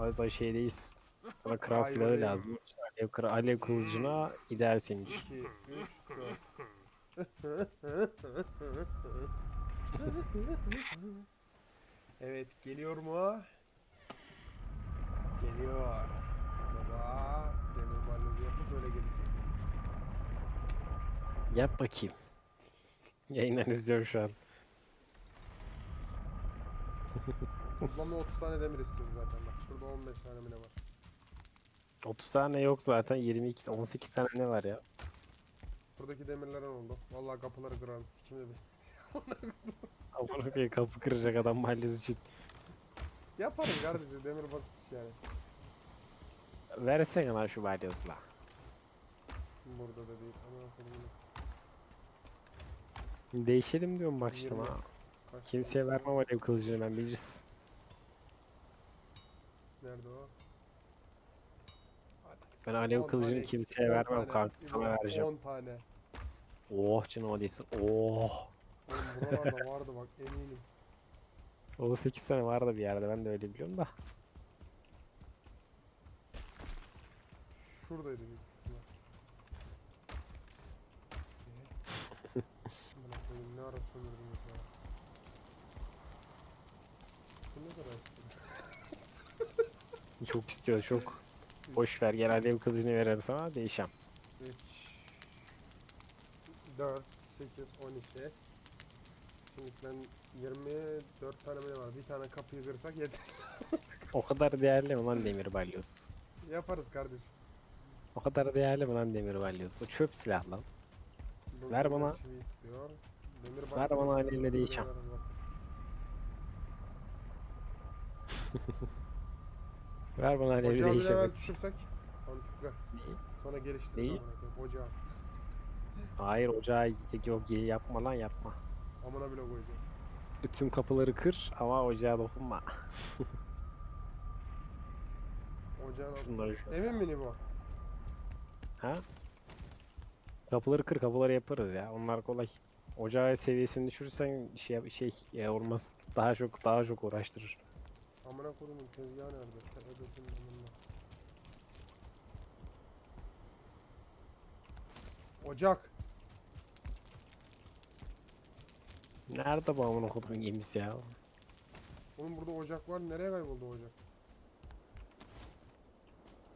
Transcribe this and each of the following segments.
Arada şeydeyiz. Sana kral silahı lazım. Alev, kıra- alev kılıcına için. 2, 3, 4. evet geliyor mu? Geliyor. Baba demir balyozu yapıp böyle gelecek. Yap bakayım. Yayından izliyorum şu an. Toplamda 30 tane demir istiyoruz zaten. Şurada 15 tane mi ne var? 30 tane yok zaten. 22 18 tane ne var ya? Buradaki demirlerden oldu. Vallahi kapıları kırarım. Sikim dedi. Amına koyayım kapı kıracak adam mahallesi için. Yaparız kardeşim demir basit yani. Versene lan şu balyozla. Burada da değil. Ama. Değişelim diyorum bak işte 20. ha. Kaç Kimseye vermem alev kılıcını ben bilirsin. Nerede o? Ben alev 10 kılıcını kimseye 10 vermem tane, kanka sana vereceğim. 10 tane. Oh canıma değsin. Oh. Oğlum buralarda vardı bak eminim. 18 tane vardı bir yerde ben de öyle biliyorum da. Şuradaydı büyük ihtimal. Ee? Amına koyayım ne ara sömürdünüz ya. Bu ne kadar? Çok istiyor çok. Boş ver gel alev kılıcını veririm sana değişem. 3 4 8 12 Şimdi ben 24 tane mi ne var? Bir tane kapıyı kırsak yeter. O kadar değerli mi lan demir balyoz? Yaparız kardeşim. O kadar değerli mi lan demir balyoz? O çöp silah lan. Bu Ver bana. istiyor. Demir Ver balyoz bana demir değişeceğim. Ver bana alevi Ocağı bir değişem level et. düşürsek mantıklı. Sonra geliştiririz Neyi? amına koyayım. Ocağı. Hayır ocağı yok yapma lan yapma. Amına bile koyacağım. Bütün kapıları kır ama ocağa dokunma. Ocağın altı. Şunları şu. Emin mi bu? Ha? Kapıları kır kapıları yaparız ya. Onlar kolay. Ocağı seviyesini düşürürsen şey şey e, olmaz. Daha çok daha çok uğraştırır. Amına koyduğumun tezgahı nerede? Tepedesinin amına. Ocak. Nerede bu amına kodumun gemisi ya? Oğlum burada ocak var. Nereye kayboldu ocak?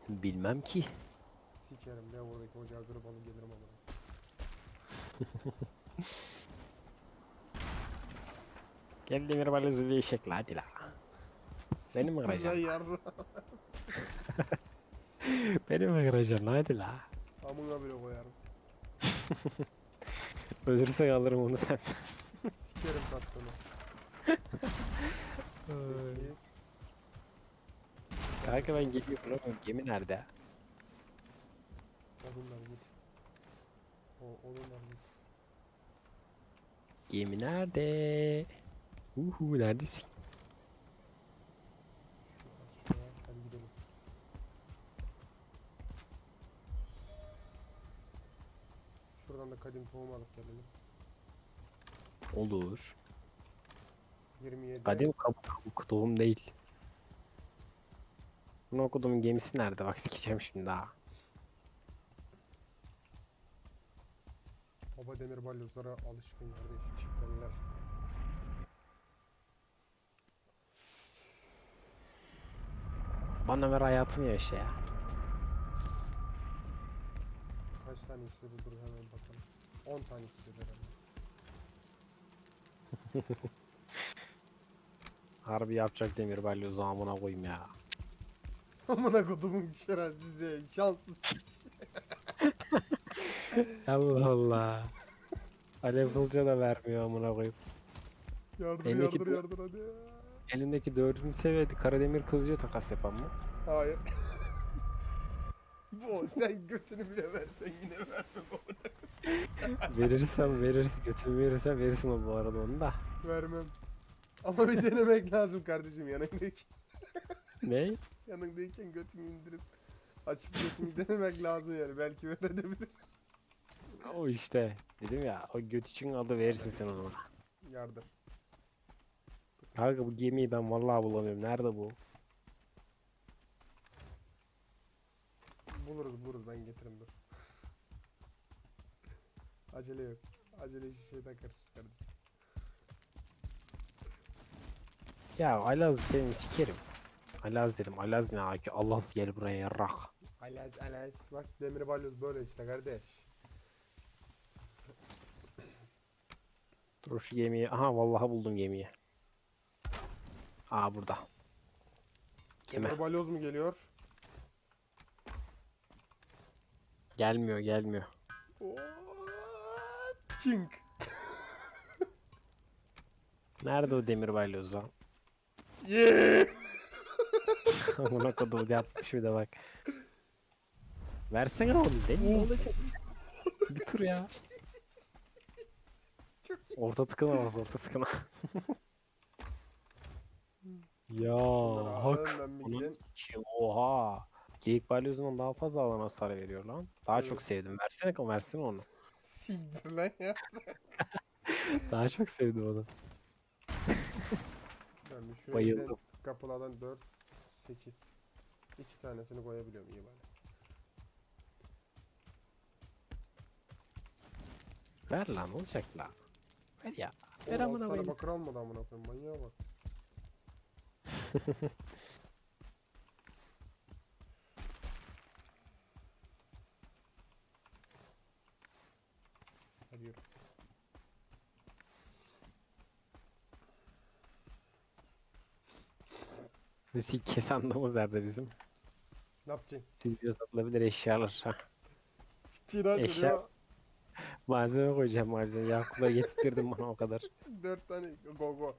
Bilmem ki. Sikerim. Ben oradaki ocağı kırıp alıp gelirim amına. Gel demir balyozu değişik la hadi la. Beni mi kıracaksın? yarra. Beni mi kıracaksın hadi la? Amına bile koyarım. Ölürse alırım onu sen. Sikerim tatlını. Kanka ben geliyorum lan gemi nerede? Odunlar git. O odunlar git. Gemi nerede? Uhu neredesin? Şuradan da kadim tohum alıp gelelim. Olur. 27. Kadim kabuk kabuk tohum değil. Bunu okuduğum gemisi nerede? Bak sikeceğim şimdi daha. Baba demir balyozlara alışkın kardeş. Çiftlerler. Bana ver hayatını yaşa ya. Kaç tane istiyordu dur hemen bakalım. 10 tane istiyordu herhalde. Harbi yapacak demir balyozu amına koyayım ya. Amına kodumun şerefsizi şanssız. Allah Allah. Alev kılıca da vermiyor amına koyayım. Yardır Elindeki yardır bu- yardır hadi. Elimdeki dördüncü seviyede karademir kılıcı takas yapan mı? Hayır. Bu sen götünü bile versen yine verme bana. verirsen verirsin, götümü verirsen verirsin o bu arada onu da. Vermem. Ama bir denemek lazım kardeşim yanındaki. Ne? Yanındayken götünü indirip açıp götünü denemek lazım yani. Belki verebilir. O işte. Dedim ya o göt için adı verirsin sen ona. Yardır. Kanka bu gemiyi ben vallahi bulamıyorum. Nerede bu? Buluruz buluruz ben getiririm dur. Acele yok. Acele işi şeyden karışık kardeşim. Ya Alaz seni sikerim. Alaz dedim. Alaz ne aki? Allah gel buraya yarrak. Alaz alaz. Bak demir balyoz böyle işte kardeş. Dur şu gemiyi. Aha vallahi buldum gemiyi. Aa burada. Gemi. Demir balyoz mu geliyor? Gelmiyor gelmiyor. Çink. Nerede o demir balyoz lan? Yeah. Amına kodum yapmış bir de bak. Versene oğlum. Deli ne olacak? Bir tur ya. Orta tıkına bas orta tıkına. ya hak. Oha. Geyik balyozundan daha fazla alan hasar veriyor lan. Daha çok sevdim. Versene o versene onu. Siktir lan ya. Daha çok sevdim onu. Ben bir şuraya Bayıldım. Kapılardan 4, 8. İki tanesini koyabiliyorum iyi bari. Ver lan olacak lan. Ver ya. Ver amına koyayım. bakır almadı amına koyayım manyağa bak. Hadi yürü. Nesi kesandığımız yerde bizim. Ne yapacaksın? Düzgün satılabilir eşyalar. Ha. Sikir Eşya- ya. Malzeme koyacağım malzeme. Yakup'la yetiştirdim bana o kadar. 4 tane go go.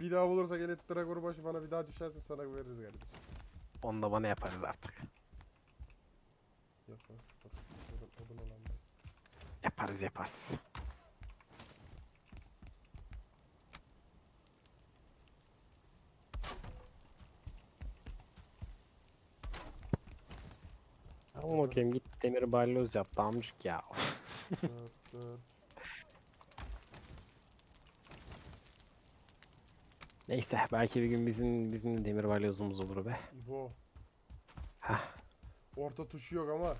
Bir daha bulursak elit Dragor başı bana bir daha düşerse sana veririz kardeşim. Onu da bana yaparız artık. Yok lan. Dur. Odun, odun olan ben. Yaparız yaparız. Tamam bakayım git demir balyoz yap damcık ya. Dur. Neyse belki bir gün bizim bizim de demir balyozumuz olur be. İbo. Hah. Orta tuşu yok ama.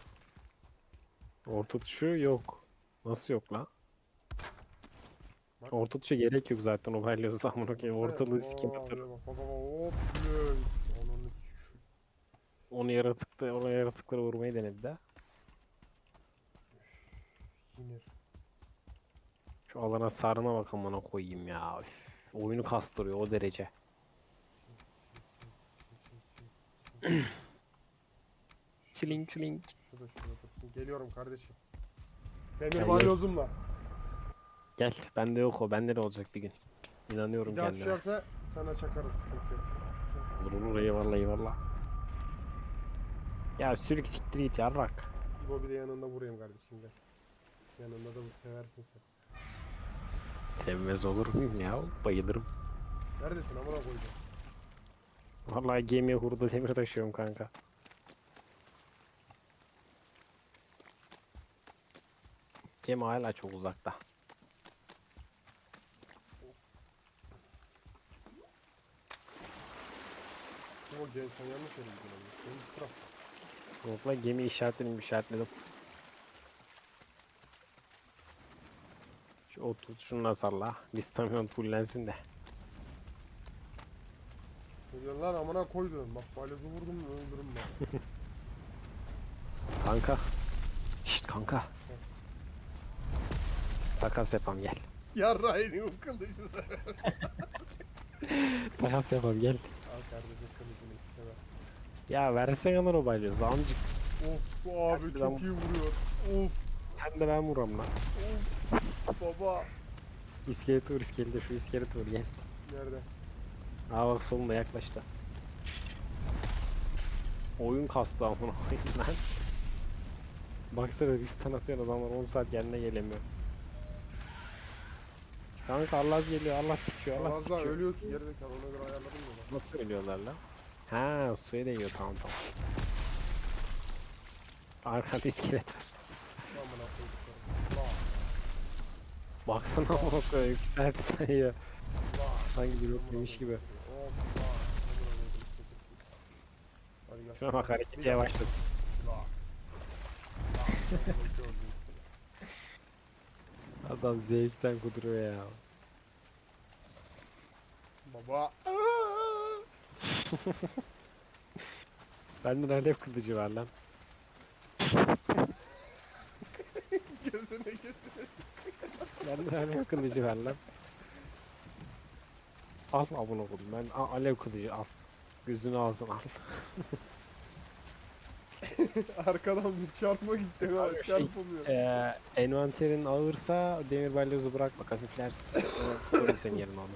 Orta tuşu yok. Nasıl yok la? Bak. Orta tuşa gerek yok zaten o balyozdan bunu koyayım. Ortalığı sikim s- Onu yaratıkta, ona yaratıkları vurmayı denedi de. Sinir. Şu alana sarına bak amına koyayım ya. Üf, oyunu kastırıyor o derece. Çiling çiling. Şurada şurada. Geliyorum kardeşim. Demir Gel, gel. balyozumla. Gel bende yok o bende de olacak bir gün. İnanıyorum Bir daha kendime. düşerse sana çakarız. Yok. Olur olur eyvallah eyvallah. Ya sürük siktir git yarrak. İbo bir de yanında vurayım kardeşim gel. Yanında da bu seversin sen. Sevmez olur muyum ya? Bayılırım. Neredesin amına koyacağım. Vallahi gemiye hurda demir taşıyorum kanka. Gemi hala çok uzakta. İbo gel sen yanlış yere gidiyorsun. Benim taraf. Gemi işaretledim işaretledim. Şu 30 şunu da salla. Listamyon fullensin de. Lan amına koydum. Bak balyozu vurdum mu öldürürüm ben. Kanka. Şşt kanka. Takas yapalım gel. Yarra elini kılıcını. Takas yapalım gel. Al kardeşim kılıcını istemez. Ya versene lan o balyozu amcık. Of bu abi Hadi çok lan. iyi vuruyor. Of Hem de ben vuram lan. of baba. İskelet vur iskelete şu iskelet vur gel. Nerede? Aa bak solunda yaklaştı. Oyun kastı amına koyayım lan. Baksana bir stun atıyor adamlar 10 saat kendine gelemiyor. Kanka Allah geliyor Allah sikiyor Allah Az daha sikiyor. ölüyor ki gerizekalı ona göre ayarladım ya. Nasıl ölüyorlar lan? Ha suya değiyor tamam tamam. Arkada iskelet var. Amına koyduklarım. Bak Baksana amına koyayım 2 saat sayıyor. bak. Sanki bir yok yemiş gibi. Of bak. Amına koydum. Hadi gel. Şuna bak hareketi yavaşladı. Bak. Adam zevkten kuduruyor ya. Baba. Benden alev kılıcı var lan. Gözüne gözüne. Benden alev kılıcı var lan. Al abone oldum ben a- alev kılıcı al. Gözünü ağzın al. Arkadan bir çarpmak istiyor Abi şey, çarpamıyor. Ee, envanterin ağırsa demir balyozu bırak bak hafiflersin. Ona Tutarım senin yerine onu.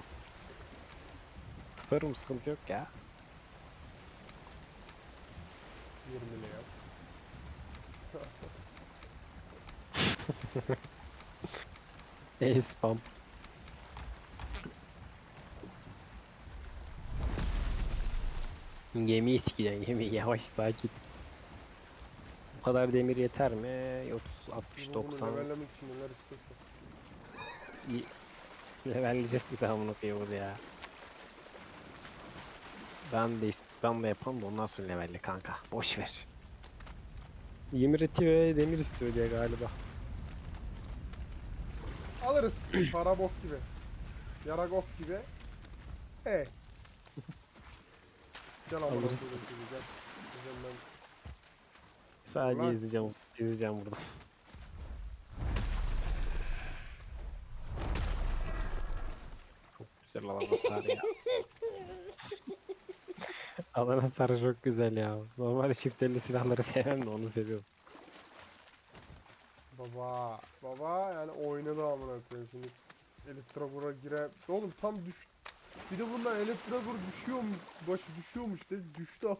Tutarım sıkıntı yok ya. 20 ne ya? E spam. Gemiyi sikeceksin gemiyi yavaş sakin. Kadar demir yeter mi? 30, 60, Bunu 90. levellemek için neler istiyorsa. İyi. Levelleyecek bir daha bunu koyuyor ya. Ben de ist- ben de yapalım da ondan sonra levelli kanka. Boş ver. Yemir eti ve demir istiyor diye galiba. Alırız. Para bok gibi. Yara gok gibi. He. Gel amına Alırız. gel. Güzel ben Sadece Ulan. izleyeceğim, izleyeceğim burada. Çok güzel alana sarı ya. alana sarı çok güzel ya. Normalde çift elli silahları sevmem de onu seviyorum. Baba, baba yani oynadı amına koyayım şimdi. Elektrogor'a gire. Oğlum tam düş. Bir de bundan Elektrogor düşüyormuş, başı düşüyormuş de düştü ama.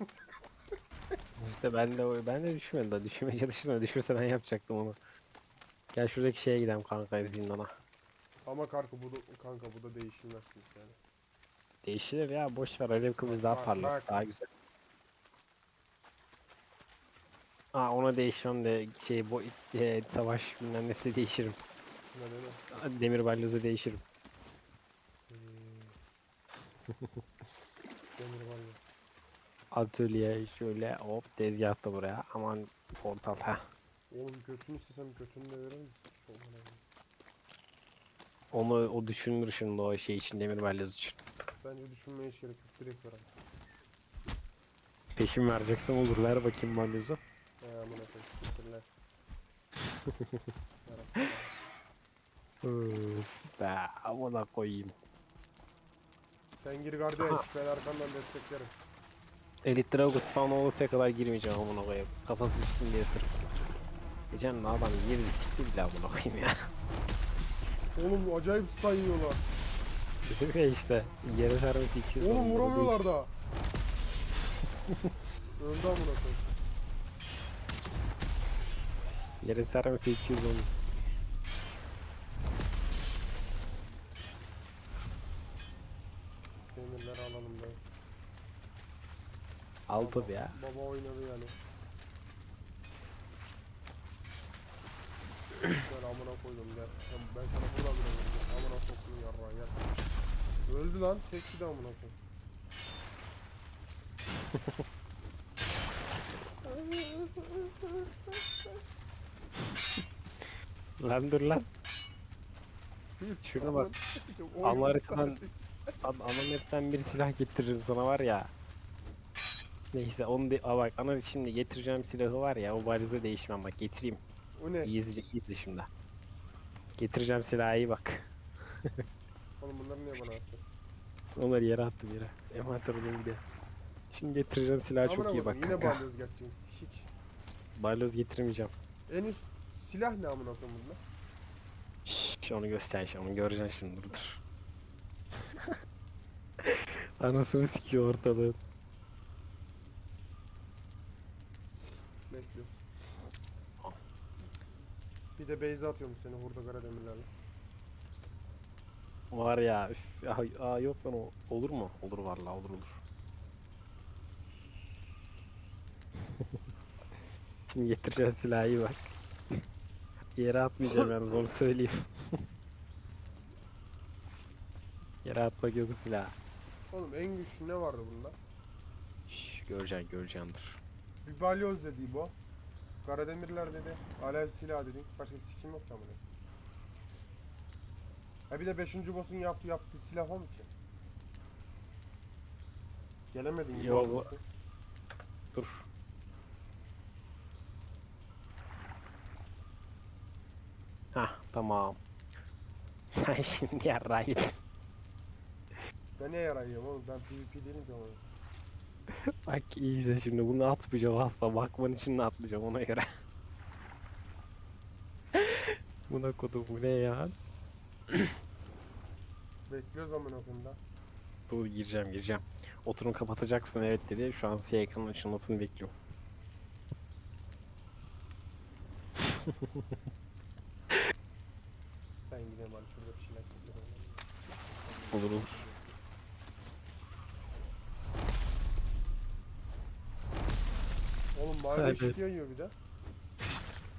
İşte ben de ben de düşmedim da düşürmeye çalıştım da düşürse ben yapacaktım onu. Gel şuradaki şeye gidelim kanka zindana. Ama kanka bu da kanka bu da değişilmez çünkü yani. Değişir ya boş ver alev kılıcı daha Bak, parlak bak. daha güzel. Aa ona değişiyorum de şey bu e, savaş bilmem nesi değişirim. Ne ne ne? Demir balyozu değişirim. Ee, Demir var ya. Atölye şöyle hop tezgah da buraya. Aman portal ha. Oğlum götünü istesem götünü de verir misin? Onu o düşünür şimdi o şey için demir balyoz için. Bence düşünmeye hiç gerek yok. Direkt ver abi. Peşin vereceksen olur ver bakayım balyozu. He amına koyayım. Siktirler. Yarabbim. Üf be amına koyayım. Sen gir kardeş. Ben arkandan desteklerim. Elite Drago spawn olursa kadar girmeyeceğim amına koyayım. Kafası düşsün diye sırf. Geçen de adam girdi sikti bile amına koyayım ya. Oğlum acayip stun yiyorlar. Dedim ya işte yere sermesi 200 Oğlum vuramıyorlar da. Öldü amına koyayım. Yere sermesi 200 oldu. Demirleri alalım be. Al tabi ya. Baba oynadı yani. Gel amına koydum gel. Ben, ben sana buradan bile vuracağım. Amına soktum yarrağı gel. Öldü lan. Çekti de amına koyayım. Lan dur lan. Şuna bak. Allah haritadan- An ana map'ten bir silah getiririm sana var ya. Neyse onu de Aa bak ana şimdi getireceğim silahı var ya o balyozu değişmem bak getireyim. O ne? İyi izle, iyi izle şimdi. Getireceğim silahı iyi bak. Oğlum bunları niye bana attın? Onları yere attım yere. Envanter olayım diye. Şimdi getireceğim silahı çok Amına iyi bak koydum, Yine kanka. balyoz gerçekten. Hiç. Balyoz getirmeyeceğim. En üst silah ne amına koyayım bunda? Şşş onu göster şimdi onu göreceksin şimdi dur dur. Anasını sikiyor ortalığı. Bekliyoruz. Bir de beyze atıyorum seni hurda kara demirlerle. Var ya üf, aa, aa, yok lan o olur mu? Olur vallahi olur olur. Şimdi getireceğim silahı iyi bak. Yere atmayacağım yalnız onu söyleyeyim. Yere atmak yok bu silahı. Oğlum en güçlü ne vardı bunda? Şş, göreceksin göreceksin dur. Bir balyoz dedi bu. Karademirler dedi. Alev silah dedik. Başka bir sikim yok amına. Ha bir de 5. boss'un yaptığı yaptığı silah o mu ki? Gelemedin gibi Yo, oldu. bu- Dur. Hah tamam. Sen şimdi yarrağı yedin. Ben niye yarayıyorum oğlum? Ben PvP değilim ki amına. Bak iyi izle şimdi bunu atmayacağım asla. Bakman için de atmayacağım ona göre. Buna kodum bu ne ya? Bekliyoruz amına koyayım. Dur gireceğim gireceğim. Oturum kapatacak mısın? Evet dedi. Şu an siyah ekranın açılmasını bekliyorum. Ben gideyim hadi şurada bir şeyler. Olur olur. Oğlum mavi Evet. eşit yiyor bir de.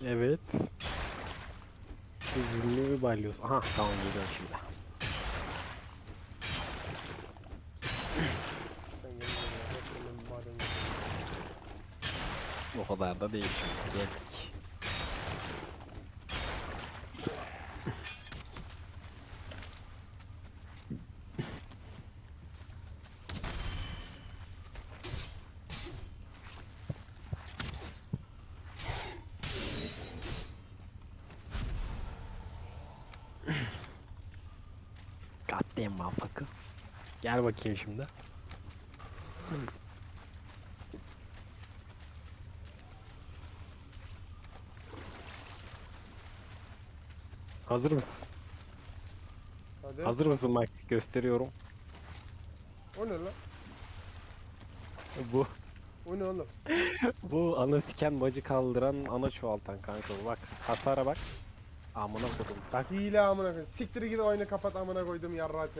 Evet. Üzümlü bir balyoz. Aha tamam geliyorum şimdi. Sen gelin buraya. Bak benim maden yiyor. O kadar da değil şimdi. Geldik. Damn motherfucker. Gel bakayım şimdi. Hazır mısın? Hadi. Hazır mısın bak gösteriyorum. O ne lan? Bu O ne oğlum? bu ana siken bacı kaldıran ana çoğaltan kanka bu bak. Hasara bak. Amına kodum. Bak Hile amına koyayım. Siktir git oyunu kapat amına koydum yarrağı seni.